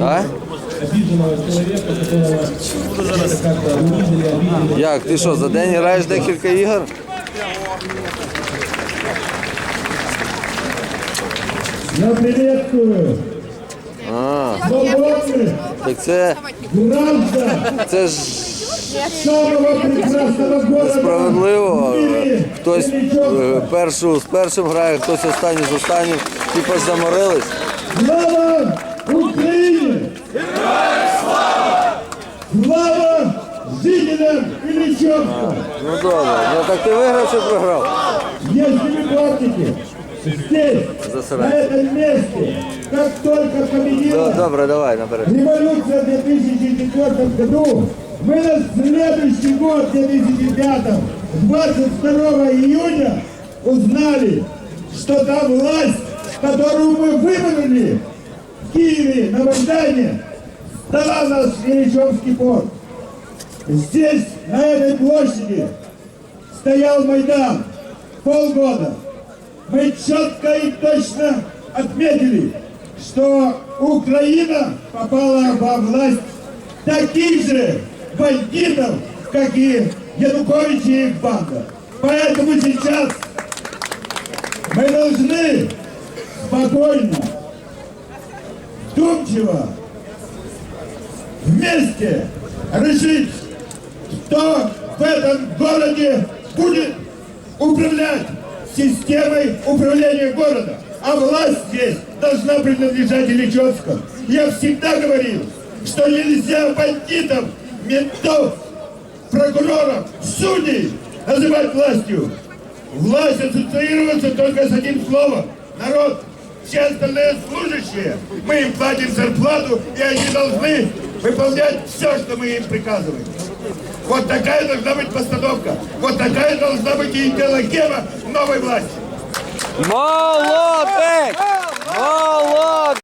А? Як, ти що, за день граєш декілька ігор? Я приветствую А, так це, це ж справедливо. Хтось е, першу з першим грає, хтось останній з останнім. Типа заморились. Слава Україні! Слава Слава жителям Ильичевска! Ну добре. Ну так ти виграв чи програв? Вы помните, здесь, Засрать. на этом месте, как только победила Добре, давай наперед. революция в 2004 году, мы на следующий год, в 2005, 22 июня, узнали, что та власть, которую мы выбрали в Киеве на Майдане, дала нас Ильичевский порт. Здесь, на этой площади, стоял Майдан полгода. Мы четко и точно отметили, что Украина попала во власть таких же бандитов, как и Янукович и их банда. Поэтому сейчас мы должны спокойно, вдумчиво, вместе решить, кто в этом городе будет управлять системой управления города. А власть здесь должна принадлежать Ильичевскому. Я всегда говорил, что нельзя бандитов, ментов, прокуроров, судей называть властью. Власть ассоциируется только с одним словом. Народ. Все остальные служащие, мы им платим зарплату, и они должны выполнять все, что мы им приказываем. Вот такая должна быть постановка. Вот такая должна быть и идеологема новой власти. Молодець! Молодець!